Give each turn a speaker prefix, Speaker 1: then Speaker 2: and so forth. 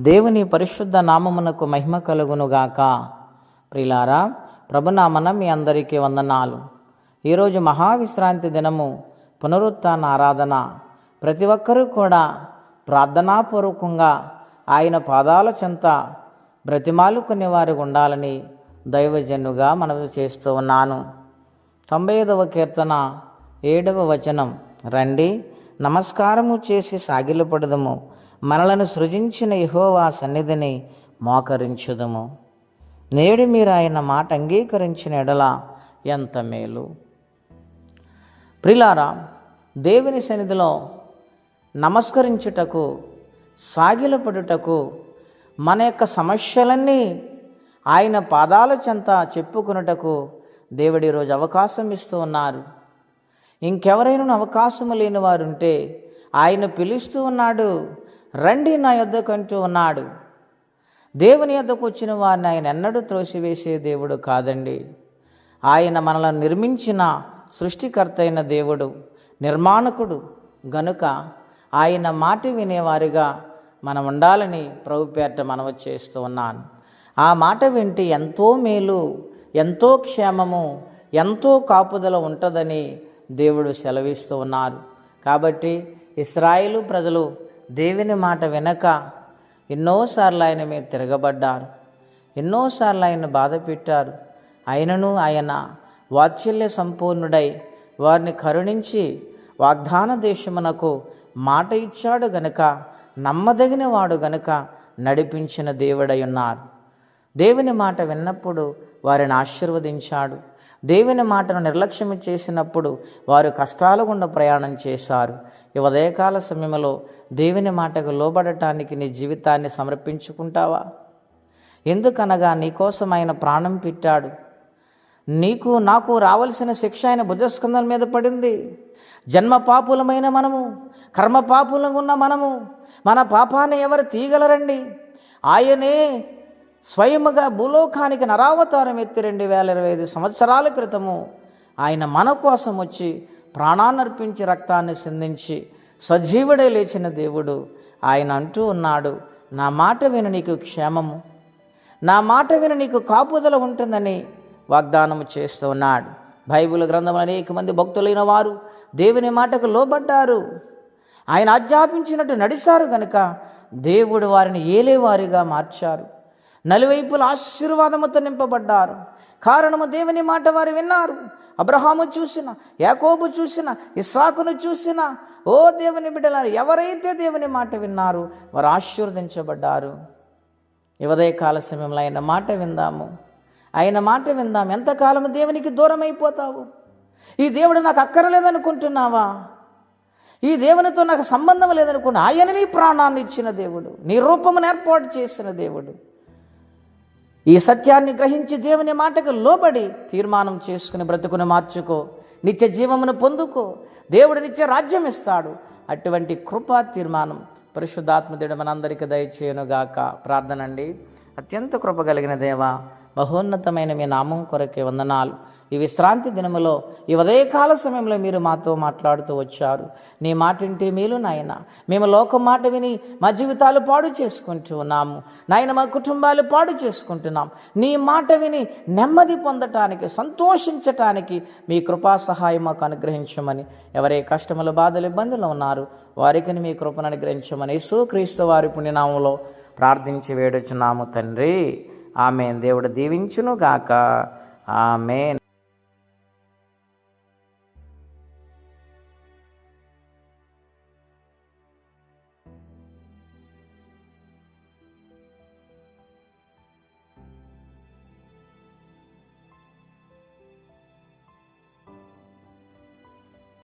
Speaker 1: దేవుని పరిశుద్ధ నామమునకు మహిమ కలుగునుగాక. ప్రిలారా ప్రభునామన మీ అందరికీ వందనాలు. ఈరోజు మహావిశ్రాంతి దినము పునరుత్న ఆరాధన. ప్రతి ఒక్కరూ కూడా ప్రార్థనాపూర్వకంగా ఆయన పాదాల చెంత బ్రతిమాలుకునే వారు ఉండాలని దైవజనుగా మనవి చేస్తూ ఉన్నాను. తొంభై ఐదవ కీర్తన ఏడవ వచనం. రండి నమస్కారము చేసి సాగిలపడదము. మనలను సృజించిన యహోవా సన్నిధిని మోకరించుదము. నేడు మీరు ఆయన మాట అంగీకరించిన ఎడల ఎంత మేలు. ప్రిలారా దేవుని సన్నిధిలో నమస్కరించుటకు సాగిలపడుటకు మన యొక్క సమస్యలన్నీ ఆయన పాదాల చెంత చెప్పుకున్నటకు దేవుడి రోజు అవకాశం ఇస్తూ ఉన్నారు. ఇంకెవరైనా అవకాశం లేని వారు ఉంటే ఆయన పిలుస్తూ ఉన్నాడు రండి నా యొద్దకు అంటూ ఉన్నాడు. దేవుని యొద్దకు వచ్చిన వారిని ఆయన ఎన్నడూ త్రోసివేసే దేవుడు కాదండి. ఆయన మనలను నిర్మించిన సృష్టికర్త అయిన దేవుడు నిర్మాణకుడు. గనుక ఆయన మాట వినేవారిగా మనం ఉండాలని ప్రభుపేట మనవి చేస్తూ ఉన్నాను. ఆ మాట వింటే ఎంతో మేలు ఎంతో క్షేమము ఎంతో కాపుదల ఉంటుందని దేవుడు సెలవిస్తూ ఉన్నారు. కాబట్టి ఇస్రాయిలు ప్రజలు దేవుని మాట వినక ఎన్నోసార్లు ఆయన మీద తిరగబడ్డారు. ఎన్నోసార్లు ఆయన బాధ పెట్టారు. ఆయనను ఆయన వాత్సల్య సంపూర్ణుడై వారిని కరుణించి వాగ్దాన దేశమునకు మాట ఇచ్చాడు గనుక నమ్మదగిన వాడు గనుక నడిపించిన దేవుడై ఉన్నారు. దేవుని మాట విన్నప్పుడు వారిని ఆశీర్వదించాడు. దేవుని మాటను నిర్లక్ష్యం చేసినప్పుడు వారు కష్టాల గుండా ప్రయాణం చేశారు. ఈ ఉదయకాల సమయంలో దేవుని మాటకు లోబడటానికి నీ జీవితాన్ని సమర్పించుకుంటావా? ఎందుకనగా నీకోసం ఆయన ప్రాణం పెట్టాడు. నీకు నాకు రావలసిన శిక్ష ఆయన బుధస్కందం మీద పడింది. జన్మ పాపులమైన మనము కర్మ పాపులంగా ఉన్న మనము మన పాపాన్ని ఎవరు తీయగలరండి? ఆయనే స్వయముగా భూలోకానికి నరావతారం ఎత్తి రెండు వేల ఇరవై ఐదు సంవత్సరాల క్రితము ఆయన మన కోసం వచ్చి ప్రాణాన్నర్పించి రక్తాన్ని సిందించి సజీవుడే లేచిన దేవుడు ఆయన అంటూ ఉన్నాడు నా మాట విను నీకు క్షేమము. నా మాట విను నీకు కాపుదల ఉంటుందని వాగ్దానము చేస్తూ ఉన్నాడు. బైబిల్ గ్రంథం అనేక మంది భక్తులైన వారు దేవుని మాటకు లోబడ్డారు. ఆయన ఆజ్ఞాపించినట్టు నడిచారు కనుక దేవుడు వారిని ఏలేవారిగా మార్చారు. నలువైపుల ఆశీర్వాదముతో నింపబడ్డారు. కారణము దేవుని మాట వారు విన్నారు. అబ్రహాము చూసిన యాకోబు చూసిన ఇస్సాకును చూసిన ఓ దేవుని బిడ్డలారు ఎవరైతే దేవుని మాట విన్నారు వారు ఆశీర్వదించబడ్డారు. ఈ ఉదయకాల సమయంలో ఆయన మాట విందాము. ఆయన మాట విందాం ఎంతకాలం దేవునికి దూరం అయిపోతావు ఈ దేవుడు నాకు అక్కరలేదనుకుంటున్నావా? ఈ దేవునితో నాకు సంబంధం లేదనుకున్నా ఆయన నీ ప్రాణాన్ని ఇచ్చిన దేవుడు నీ రూపమును ఏర్పాటు చేసిన దేవుడు. ఈ సత్యాన్ని గ్రహించి దేవుని మాటకు లోబడి తీర్మానం చేసుకుని బ్రతుకును మార్చుకో. నిత్య జీవమును పొందుకో. దేవుడు నిత్య రాజ్యం ఇస్తాడు. అటువంటి కృపా తీర్మానం పరిశుద్ధాత్మ దేవుడు మనందరికీ దయచేయనుగాక. ప్రార్థన అండి అత్యంత కృప కలిగిన దేవ బహోన్నతమైన మీ నామం కొరకే వందనాలు. ఈ విశ్రాంతి దినములో ఈ ఉదయకాల సమయంలో మీరు మాతో మాట్లాడుతూ వచ్చారు. నీ మాట వింటే మేలు నాయన. మేము లోక మాట విని మా జీవితాలు పాడు చేసుకుంటూ ఉన్నాము. నాయన మా కుటుంబాలు పాడు చేసుకుంటున్నాం. నీ మాట విని నెమ్మది పొందటానికి సంతోషించటానికి మీ కృపా సహాయం మాకు అనుగ్రహించమని ఎవరే కష్టములు బాధలు ఇబ్బందులు ఉన్నారు వారికి మీ కృపను అనుగ్రహించమని సుక్రీస్తు వారి పుణ్యనామంలో ప్రార్థించి వేడుచున్నాము తండ్రి. ఆమె దేవుడు దీవించునుగాక. ఆమెన్.